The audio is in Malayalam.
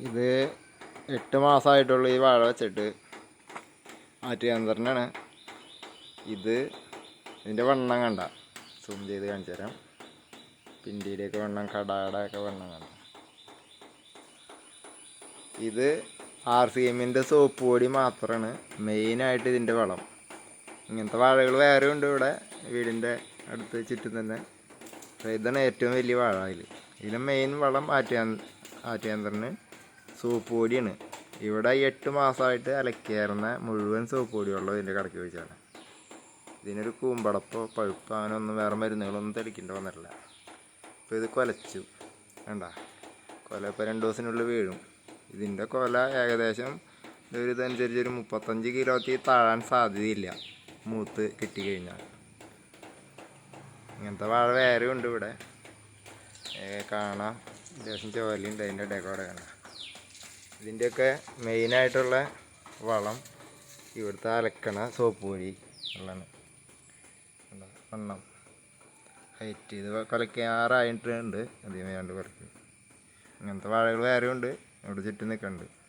ഇത് എട്ട് മാസമായിട്ടുള്ള ഈ വാഴ വെച്ചിട്ട്. ആറ്റുകാന്തരനാണ് ഇത് ഇതിന്റെ വണ്ണം കണ്ട. സൂം ചെയ്ത് കാണിച്ചു തരാം. പിണ്ടിയുടെയൊക്കെ വണ്ണം കടാടൊക്കെ വണ്ണം കണ്ട. ഇത് ആർ സി എമ്മിന്റെ സോപ്പ് പൊടി മാത്രമാണ് മെയിനായിട്ട് ഇതിന്റെ വളം. ഇങ്ങനത്തെ വാഴകൾ വേറെ ഉണ്ട് ഇവിടെ വീടിന്റെ അടുത്ത് ചുറ്റും തന്നെ. ഇതാണ് ഏറ്റവും വലിയ വാഴ അതിൽ ഇതിലെ മെയിൻ വളം ആറ്റുകാ ആറ്റുകാന്തറിന് സോപ്പ് പൊടിയാണ് ഇവിടെ എട്ട് മാസമായിട്ട് അലക്കിയായിരുന്ന മുഴുവൻ സോപ്പ് പൊടിയുള്ളത് ഇതിന്റെ കടക്ക് വെച്ചാണ് ഇതിനൊരു കൂമ്പടപ്പോ പഴുപ്പോ അങ്ങനെ ഒന്നും വേറെ മരുന്നുകളൊന്നും തെളിക്കേണ്ടി വന്നിട്ടില്ല. അപ്പോൾ ഇത് കൊലച്ചു. വേണ്ട കൊല ഇപ്പോൾ രണ്ട് ദിവസത്തിനുള്ളിൽ വീഴും. ഇതിന്റെ കൊല ഏകദേശം ഒരു ഇതനുസരിച്ച് ഒരു മുപ്പത്തഞ്ച് കിലോത്തിൽ താഴാൻ സാധ്യതയില്ല. മൂത്ത് കിട്ടിക്കഴിഞ്ഞാൽ. ഇങ്ങനത്തെ വാഴ വേറെ ഉണ്ട് ഇവിടെ. കാണാം. അത്യാവശ്യം ചോലയുണ്ട് അതിന്റെ ഇടയിൽ കൂടെ കാണാം ഇതിന്റെയൊക്കെ മെയിനായിട്ടുള്ള വളം ഇവിടുത്തെ അലക്കണ സോപ്പ് പൊടി ഉള്ളതാണ്? വണ്ണം. ഹൈറ്റ് ഇത് കലക്കാറായിട്ടുണ്ട് അധികം വേണ്ട കുറച്ച് അങ്ങനത്തെ വാഴകൾ വേറെയുണ്ട്. ഇവിടെ ചുറ്റും നിൽക്കുന്നുണ്ട്